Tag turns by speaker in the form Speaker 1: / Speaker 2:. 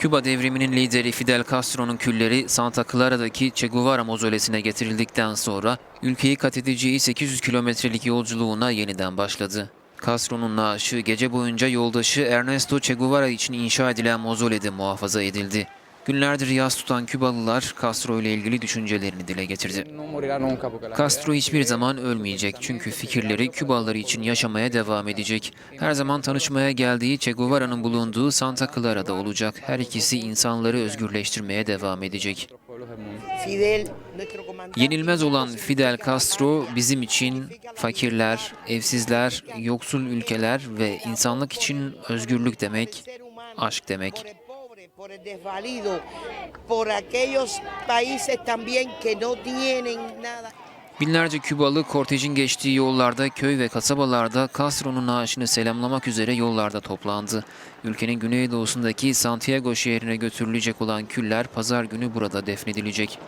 Speaker 1: Küba devriminin lideri Fidel Castro'nun külleri Santa Clara'daki Che Guevara mozolesine getirildikten sonra ülkeyi kat edeceği 800 kilometrelik yolculuğuna yeniden başladı. Castro'nun naaşı gece boyunca yoldaşı Ernesto Che Guevara için inşa edilen mozolede muhafaza edildi. Günlerdir yas tutan Kübalılar Castro ile ilgili düşüncelerini dile getirdi. Castro hiçbir zaman ölmeyecek çünkü fikirleri Kübalılar için yaşamaya devam edecek. Her zaman tanışmaya geldiği Che Guevara'nın bulunduğu Santa Clara'da olacak. Her ikisi insanları özgürleştirmeye devam edecek. Yenilmez olan Fidel Castro bizim için fakirler, evsizler, yoksul ülkeler ve insanlık için özgürlük demek, aşk demek.
Speaker 2: Por el desvalido, por aquellos países también que no tienen nada.
Speaker 1: Binlerce Kübalı kortejin geçtiği yollarda, köy ve kasabalarda Castro'nun naaşını selamlamak üzere yollarda toplandı. Ülkenin güneydoğusundaki Santiago şehrine götürülecek olan küller pazar günü burada defnedilecek.